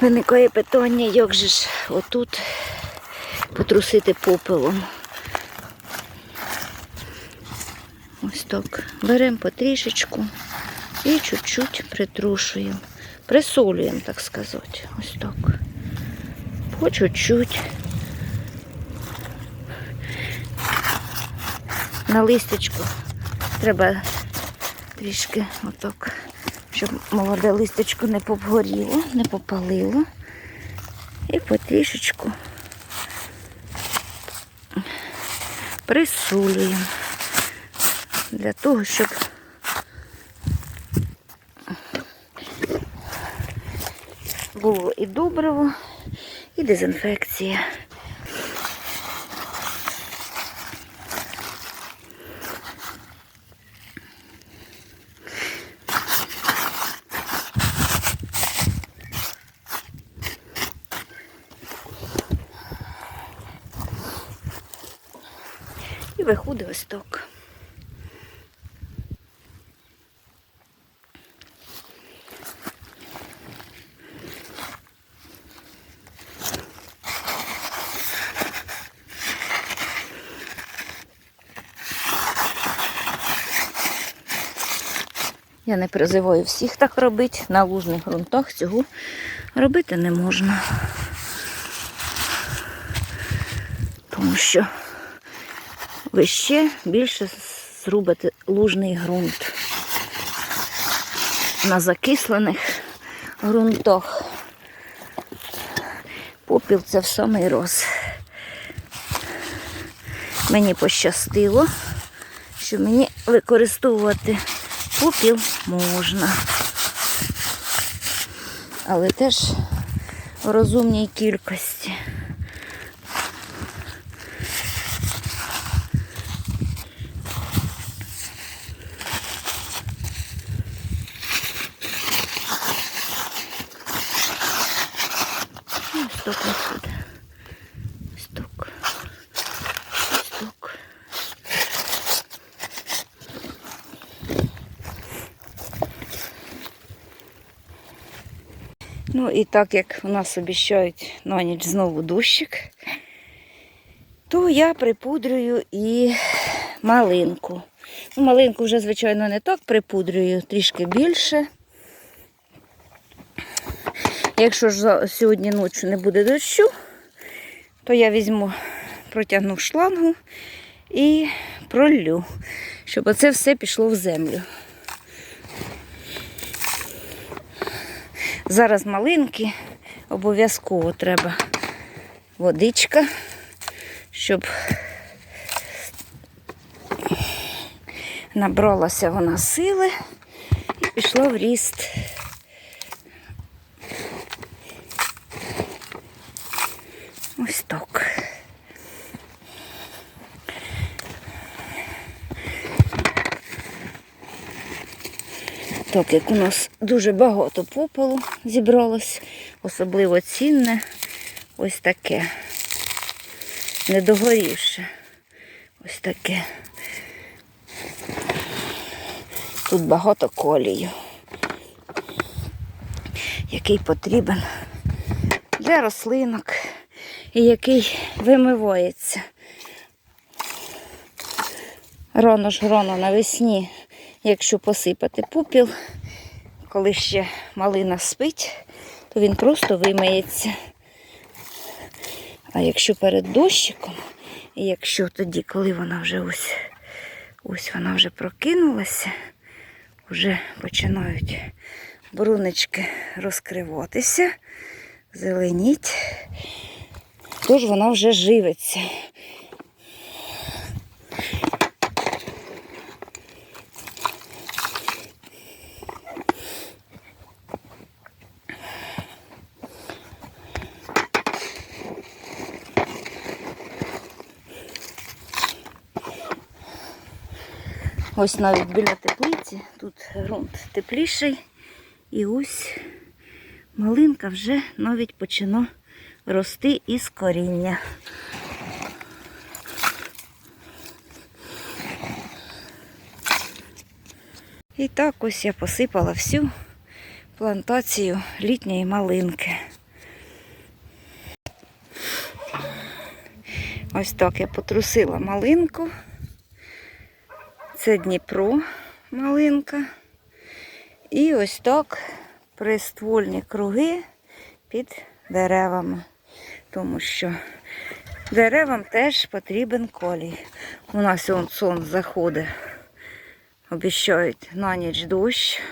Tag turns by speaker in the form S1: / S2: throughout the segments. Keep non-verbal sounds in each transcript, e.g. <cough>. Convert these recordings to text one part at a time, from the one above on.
S1: Виникає питання, як же ж отут потрусити попелом. Ось так. Беремо потрішечку і чуть-чуть притрушуємо. Присолюємо, так сказати. Ось так. По чуть-чуть. На листечку треба трішки отак, щоб молоде листечко не побгоріло, не попалило. І потрішечку присолюємо для того, щоб було і добриво, і дезінфекція. І виходить ось так. Я не призиваю всіх так робити. На лужних ґрунтах цього робити не можна. Тому що ви ще більше зрубите лужний ґрунт. На закислених ґрунтах. Попіл це в самий роз. Мені пощастило, що мені використовувати попіл можна. Але теж в розумній кількості. Ну і так як у нас обіщають на ніч знову дощик, то я припудрюю і малинку. Ну, малинку вже, звичайно, не так припудрюю, трішки більше. Якщо ж сьогодні ночі не буде дощу, то я візьму, протягну шлангу і пролью, щоб оце все пішло в землю. Зараз малинки обов'язково треба водичка, щоб набралася вона сили і пішла в ріст. Ось так. Так як у нас дуже багато попелу зібралось, особливо цінне, ось таке. Недогорівше. Ось таке. Тут багато колію, який потрібен для рослинок і який вимивається. Рано ж рано навесні, якщо посипати попіл, коли ще малина спить, то він просто вимиється. А якщо перед дощиком, і якщо тоді, коли вона вже ось, ось вона вже прокинулася, вже починають брунички розкриватися, зеленіть, тож вона вже живиться. Ось навіть біля теплиці, тут ґрунт тепліший. І ось малинка вже навіть почина рости із коріння. І так ось я посипала всю плантацію літньої малинки. Ось так я потрусила малинку. Це Дніпро малинка. І ось так приствольні круги під деревами. Тому що деревам теж потрібен колій. У нас он сон заходить. Обіщають на ніч дощ.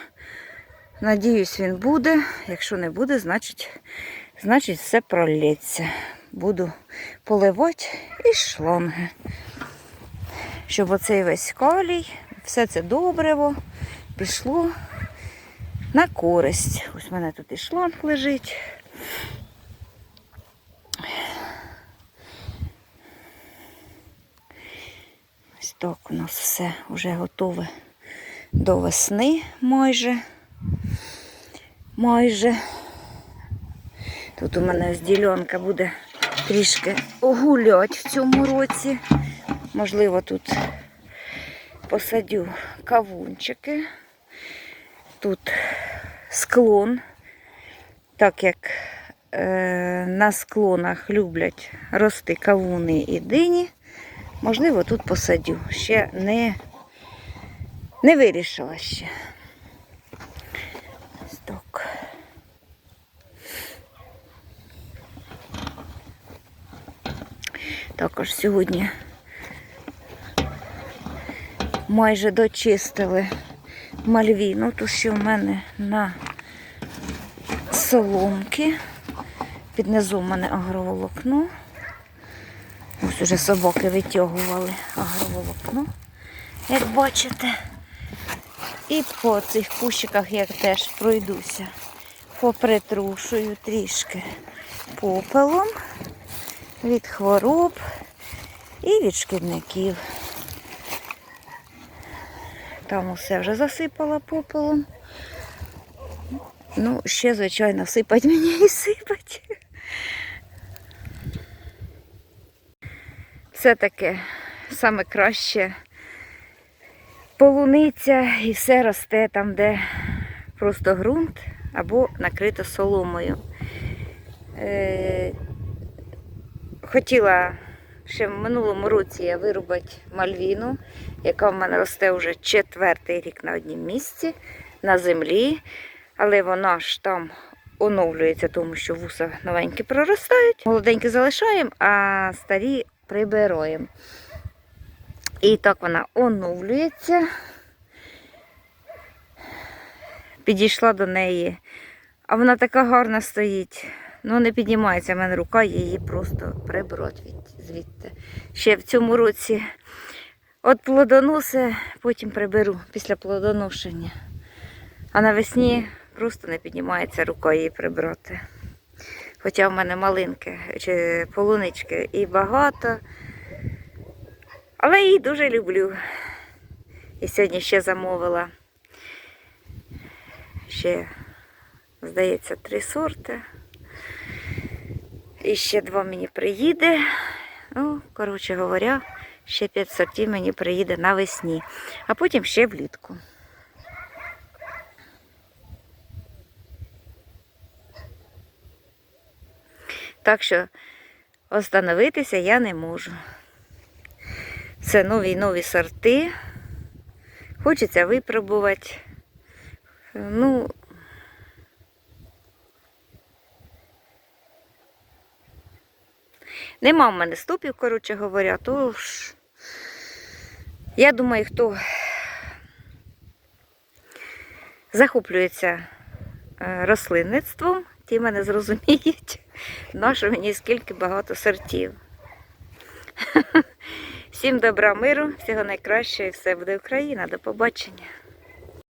S1: Надіюсь, він буде. Якщо не буде, значить, значить все пролється. Буду поливати і шланги. Щоб оцей весь калій, все це добриво пішло на користь. Ось в мене тут і шланг лежить. Ось так у нас все вже готове до весни майже. Майже. Тут у мене ось буде трішки огулять в цьому році. Можливо, тут посадю кавунчики. Тут склон, так як е, на склонах люблять рости кавуни і дині. Можливо, тут посадю. Ще не, не вирішила ще. Ось Так. Також сьогодні майже дочистили мальвіну, ту, що в мене на соломки. Під низу в мене агроволокно. Ось уже собаки витягували агроволокно, як бачите. І по цих кущиках я теж пройдуся, попритрушую трішки попелом від хвороб і від шкідників. Там усе вже засипала попелом. Ну, ще, звичайно, сипать мені і сипать. Все таке саме краще полуниця і все росте там, де просто ґрунт або накрито соломою. Е, хотіла ще в минулому році я вирубати мальвіну, яка в мене росте вже четвертий рік на однім місці на землі, але вона ж там оновлюється, тому що вуса новенькі проростають. Молоденькі залишаємо, а старі прибираємо. І так вона оновлюється. Підійшла до неї, а вона така гарна стоїть. Ну, не піднімається в мене рука, її просто прибрати від, звідти. Ще в цьому році от плодоноси, потім приберу після плодоношення. А навесні просто не піднімається рука її прибрати. Хоча в мене малинки чи полунички і багато. Але її дуже люблю. І сьогодні ще замовила. Ще, здається, три сорти. І ще два мені приїде. Ну, коротше говоря, ще п'ять сортів мені приїде навесні, а потім ще влітку. Так що остановитися я не можу. Це нові нові сорти. Хочеться випробувати. Ну, нема в мене ступів, коротше говоря, то ж я думаю, хто захоплюється е, рослинництвом, ті мене зрозуміють, <laughs> нащо мені скільки багато сортів. <laughs> Всім добра миру, всього найкращого і все буде Україна. До побачення.